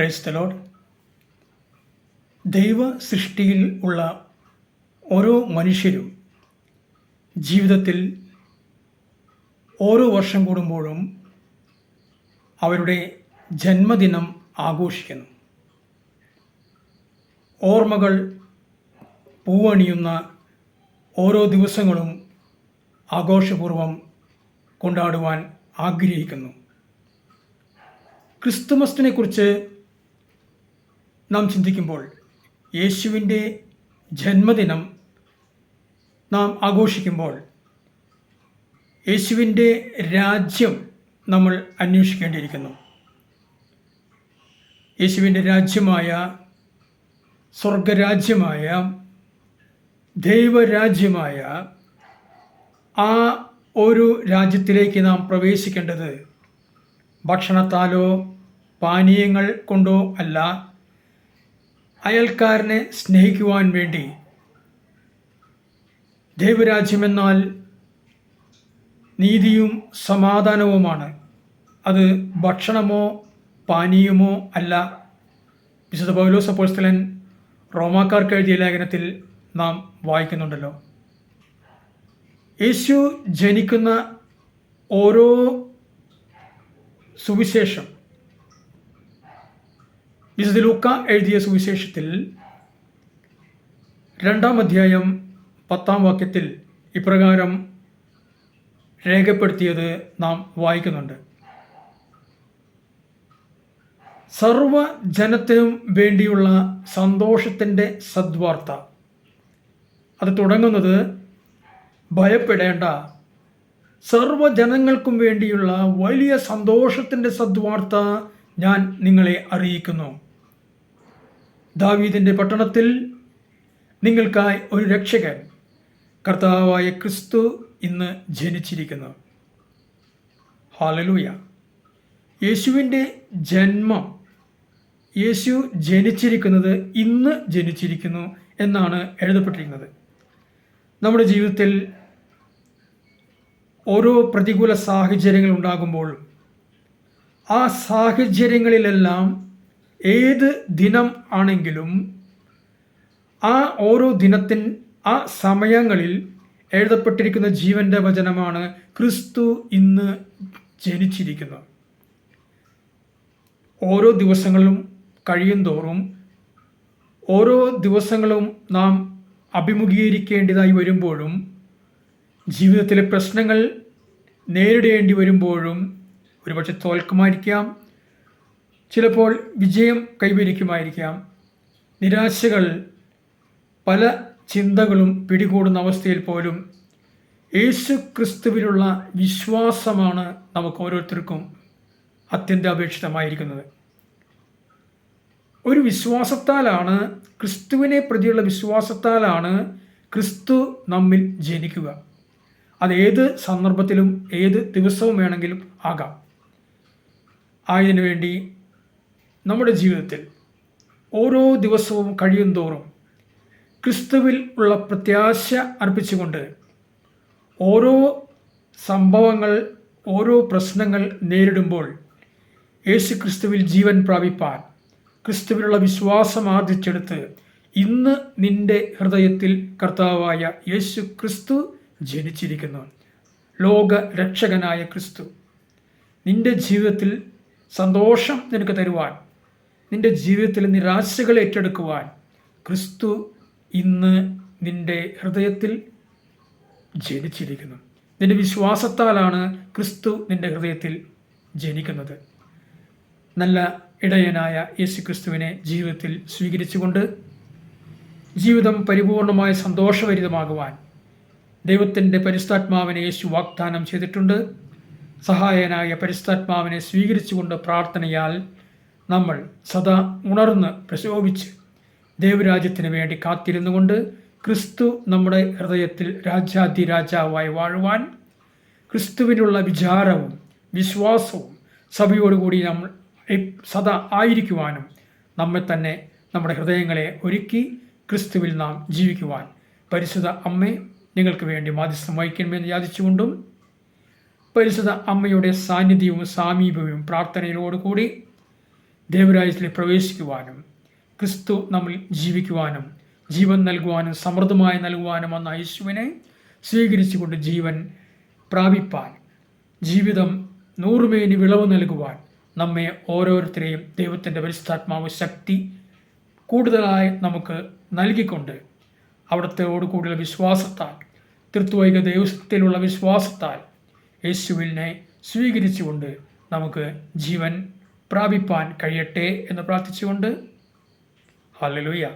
Praise the Lord ദൈവ സൃഷ്ടിയിൽ ഉള്ള ഓരോ മനുഷ്യരും ജീവിതത്തിൽ ഓരോ വർഷം കൂടുമ്പോഴും അവരുടെ ജന്മദിനം ആഘോഷിക്കുന്നു. ഓർമ്മകൾ പൂവണിയുന്ന ഓരോ ദിവസങ്ങളും ആഘോഷപൂർവം കൊണ്ടാടുവാൻ ആഗ്രഹിക്കുന്നു. ക്രിസ്തുമസിനെ കുറിച്ച് നാം ചിന്തിക്കുമ്പോൾ യേശുവിന്റെ ജന്മദിനം നാം ആഘോഷിക്കുമ്പോൾ യേശുവിന്റെ രാജ്യം നമ്മൾ അന്വേഷിക്കേണ്ടിയിരിക്കുന്നു. യേശുവിന്റെ രാജ്യമായ സ്വർഗരാജ്യമായ ദൈവരാജ്യമായ ആ ഒരു രാജ്യത്തിലേക്ക് നാം പ്രവേശിക്കേണ്ടത് ഭക്ഷണത്താലോ പാനീയങ്ങൾ കൊണ്ടോ അല്ല. അയൽക്കാരനെ സ്നേഹിക്കുവാൻ വേണ്ടി ദൈവരാജ്യമെന്നാൽ നീതിയും സമാധാനവുമാണ്. അത് ഭക്ഷണമോ പാനീയമോ അല്ല. വിശുദ്ധ പൗലോസ് അപ്പോസ്തലൻ റോമാക്കാർക്ക് എഴുതിയ ലേഖനത്തിൽ നാം വായിക്കുന്നുണ്ടല്ലോ. യേശു ജനിക്കുന്ന ഓരോ സുവിശേഷം വിശുദ്ധ ലൂക്ക എഴുതിയ സുവിശേഷത്തിൽ രണ്ടാം അധ്യായം പത്താം വാക്യത്തിൽ ഇപ്രകാരം രേഖപ്പെടുത്തിയത് നാം വായിക്കുന്നുണ്ട്. സർവജനത്തിനും വേണ്ടിയുള്ള സന്തോഷത്തിന്റെ സദ്വാർത്ത. അത് തുടങ്ങുന്നത് ഭയപ്പെടേണ്ട സർവജനങ്ങൾക്കും വേണ്ടിയുള്ള വലിയ സന്തോഷത്തിന്റെ സദ്വാർത്ത ഞാൻ നിങ്ങളെ അറിയിക്കുന്നു. ദാവീദിന്റെ പട്ടണത്തിൽ നിങ്ങൾക്കായി ഒരു രക്ഷകൻ കർത്താവായ ക്രിസ്തു ഇന്ന് ജനിച്ചിരിക്കുന്നു. ഹാലലൂയ യേശുവിന്റെ ജന്മം. യേശു ജനിച്ചിരിക്കുന്നത് ഇന്ന് ജനിച്ചിരിക്കുന്നു എന്നാണ് എഴുതപ്പെട്ടിരിക്കുന്നത്. നമ്മുടെ ജീവിതത്തിൽ ഓരോ പ്രതികൂല സാഹചര്യങ്ങൾ ഉണ്ടാകുമ്പോൾ ആ സാഹചര്യങ്ങളിലെല്ലാം ഏത് ദിനം ആണെങ്കിലും ആ ഓരോ ദിനത്തിൻ ആ സമയങ്ങളിൽ എഴുതപ്പെട്ടിരിക്കുന്ന ജീവന്റെ വചനമാണ് ക്രിസ്തു ഇന്ന് ജനിച്ചിരിക്കുന്നത്. ഓരോ ദിവസങ്ങളും കഴിയും തോറും ഓരോ ദിവസങ്ങളും നാം അഭിമുഖീകരിക്കേണ്ടതായി വരുമ്പോഴും ജീവിതത്തിലെ പ്രശ്നങ്ങൾ നേരിടേണ്ടി വരുമ്പോഴും ഒരുപക്ഷെ തോൽക്കുമായിരിക്കാം ചിലപ്പോൾ വിജയം കൈവരിക്കുമായിരിക്കാം. നിരാശകൾ പല ചിന്തകളും പിടികൂടുന്ന അവസ്ഥയിൽ പോലും യേശു ക്രിസ്തുവിലുള്ള വിശ്വാസമാണ് നമുക്ക് ഓരോരുത്തർക്കും അത്യന്താപേക്ഷിതമായിരിക്കുന്നത്. ഒരു വിശ്വാസത്താലാണ് ക്രിസ്തുവിനെ പ്രതിയുള്ള വിശ്വാസത്താലാണ് ക്രിസ്തു നമ്മിൽ ജനിക്കുക. അത് ഏത് സന്ദർഭത്തിലും ഏത് ദിവസവും വേണമെങ്കിലും ആകാം. ആയതിനു വേണ്ടി നമ്മുടെ ജീവിതത്തിൽ ഓരോ ദിവസവും കഴിയും തോറും ക്രിസ്തുവിൽ ഉള്ള പ്രത്യാശ അർപ്പിച്ചുകൊണ്ട് ഓരോ സംഭവങ്ങൾ ഓരോ പ്രശ്നങ്ങൾ നേരിടുമ്പോൾ യേശു ക്രിസ്തുവിൽ ജീവൻ പ്രാപിപ്പാൻ ക്രിസ്തുവിലുള്ള വിശ്വാസം ആർജിച്ചെടുത്ത് ഇന്ന് നിന്റെ ഹൃദയത്തിൽ കർത്താവായ യേശു ക്രിസ്തു ജനിച്ചിരിക്കുന്നു. ലോക രക്ഷകനായ ക്രിസ്തു. നിന്റെ ജീവിതത്തിൽ സന്തോഷം നിനക്ക് തരുവാൻ നിന്റെ ജീവിതത്തിലെ നിരാശകൾ ഏറ്റെടുക്കുവാൻ ക്രിസ്തു ഇന്ന് നിന്റെ ഹൃദയത്തിൽ ജനിച്ചിരിക്കുന്നു. നിന്റെ വിശ്വാസത്താലാണ് ക്രിസ്തു നിന്റെ ഹൃദയത്തിൽ ജനിക്കുന്നത്. നല്ല ഇടയനായ യേശു ക്രിസ്തുവിനെ ജീവിതത്തിൽ സ്വീകരിച്ചുകൊണ്ട് ജീവിതം പരിപൂർണമായ സന്തോഷഭരിതമാകുവാൻ ദൈവത്തിന്റെ പരിസ്ഥാത്മാവിനെ യേശു വാഗ്ദാനം ചെയ്തിട്ടുണ്ട്. സഹായനായ പരിസ്ഥാത്മാവിനെ സ്വീകരിച്ചുകൊണ്ട് പ്രാർത്ഥനയാൽ നമ്മൾ സദാ ഉണർന്ന് പ്രശോഭിച്ച് ദൈവരാജ്യത്തിന് വേണ്ടി കാത്തിരുന്നു കൊണ്ട് ക്രിസ്തു നമ്മുടെ ഹൃദയത്തിൽ രാജാതി രാജാവായി വാഴുവാൻ ക്രിസ്തുവിനുള്ള വിചാരവും വിശ്വാസവും സഭയോടുകൂടി നമ്മൾ സദാ ആയിരിക്കുവാനും നമ്മെ തന്നെ നമ്മുടെ ഹൃദയങ്ങളെ ഒരുക്കി ക്രിസ്തുവിൽ നാം ജീവിക്കുവാൻ പരിശുദ്ധ അമ്മേ നിങ്ങൾക്ക് വേണ്ടി മാധ്യസ്ഥം വഹിക്കണമെന്ന് യാചിച്ചുകൊണ്ടും പരിശുദ്ധ അമ്മയുടെ സാന്നിധ്യവും സാമീപ്യവും പ്രാർത്ഥനയിലോടുകൂടി ദേവരാജ്യത്തിൽ പ്രവേശിക്കുവാനും ക്രിസ്തു നമ്മിൽ ജീവിക്കുവാനും ജീവൻ നൽകുവാനും സമൃദ്ധമായി നൽകുവാനും വന്ന യേശുവിനെ സ്വീകരിച്ചുകൊണ്ട് ജീവൻ പ്രാപിപ്പാൻ ജീവിതം നൂറുമേനി വിളവ് നൽകുവാൻ നമ്മെ ഓരോരുത്തരെയും ദൈവത്തിന്റെ പരിശുദ്ധാത്മാവ് ശക്തി കൂടുതലായി നമുക്ക് നൽകിക്കൊണ്ട് അവിടുത്തെയോട് കൂടുതൽ വിശ്വാസത്താൽ തൃത്വൈക ദൈവത്തിലുള്ള വിശ്വാസത്താൽ യേശുവിനെ സ്വീകരിച്ചുകൊണ്ട് നമുക്ക് ജീവൻ പ്രാപിപ്പാൻ കഴിയട്ടെ എന്ന് പ്രാർത്ഥിച്ചുകൊണ്ട്. ഹല്ലേലൂയ.